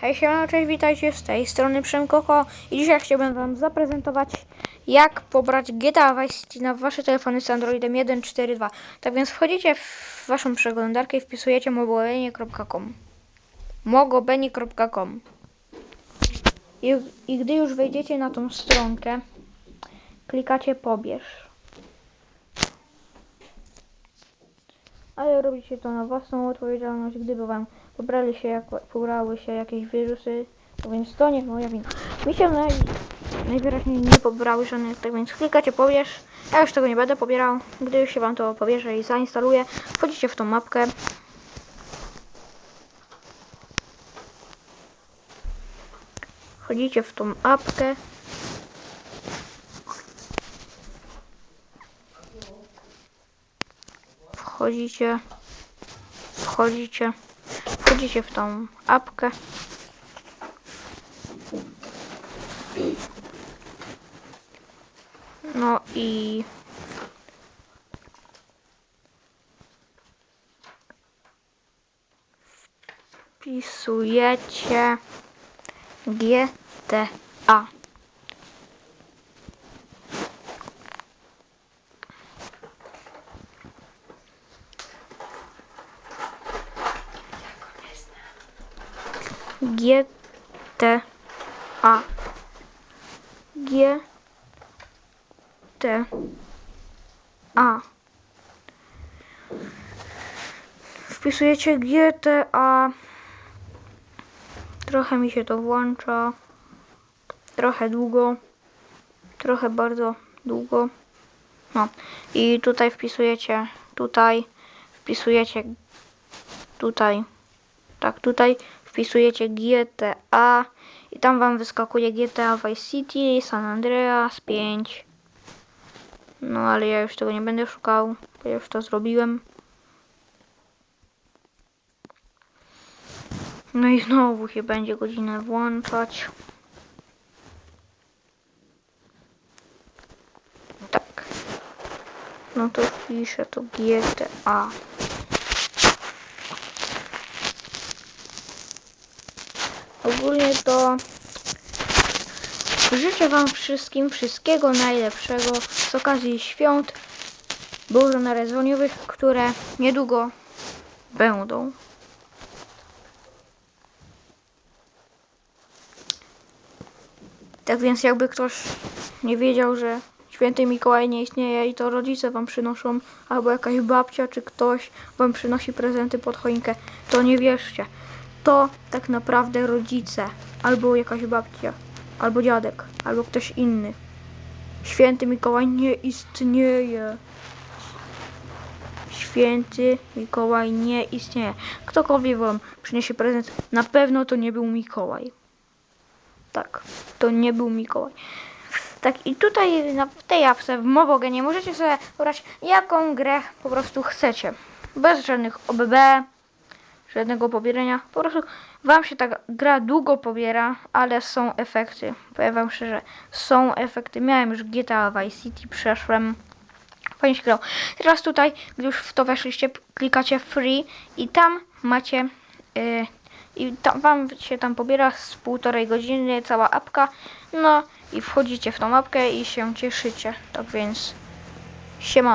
Hej, siemano, cześć, witajcie z tej strony Przemkoko i dzisiaj chciałbym wam zaprezentować jak pobrać GTA Vice City na wasze telefony z Androidem 1.4.2. Tak więc wchodzicie w waszą przeglądarkę i wpisujecie mogobenie.com mogobenie.com I, I gdy już wejdziecie na tą stronkę, klikacie pobierz. ale robicie to na własną odpowiedzialność, gdyby wam pobrali się, jak, pobrały się jakieś wirusy, więc to nie moja wina. Mi się naj, najwyraźniej nie pobrały żadnych, tak więc klikacie pobierz. Ja już tego nie będę pobierał. Gdy już się wam to pobierze i zainstaluje, wchodzicie w tą mapkę. Wchodzicie w tą apkę. Wchodzicie wchodzicie, wchodzicie w tą apkę. No i wpisujecie GTA. G T A. G T A. Wpisujecie GTA Trochę mi się to włącza. Trochę długo. Trochę bardzo długo. No. I tutaj wpisujecie Tutaj. Wpisujecie Tutaj. Tak tutaj wpisujecie GTA i tam wam wyskakuje GTA Vice City, San Andreas 5. No ale ja już tego nie będę szukał, bo ja już to zrobiłem. No i znowu się będzie godzinę włączać. Tak. No to wpiszę to GTA. Ogólnie to życzę Wam wszystkim wszystkiego najlepszego z okazji świąt bożonarodzeniowych, które niedługo będą. Tak więc jakby ktoś nie wiedział, że święty Mikołaj nie istnieje i to rodzice Wam przynoszą, albo jakaś babcia czy ktoś Wam przynosi prezenty pod choinkę, to nie wierzcie to tak naprawdę rodzice, albo jakaś babcia, albo dziadek, albo ktoś inny. Święty Mikołaj nie istnieje. Święty Mikołaj nie istnieje. Ktokolwiek wam przyniesie prezent, na pewno to nie był Mikołaj. Tak, to nie był Mikołaj. Tak i tutaj na, w tej apce w Mobogenie możecie sobie wybrać jaką grę po prostu chcecie. Bez żadnych OBB, żadnego pobierania. Po prostu wam się ta gra długo pobiera, ale są efekty. Powiem wam szczerze, są efekty. Miałem już GTA Vice City, przeszłem. Fajnie się grał. Teraz tutaj, gdy już w to weszliście, klikacie free i tam macie yy, i tam wam się tam pobiera z półtorej godziny cała apka. No i wchodzicie w tą apkę i się cieszycie. Tak więc siemano.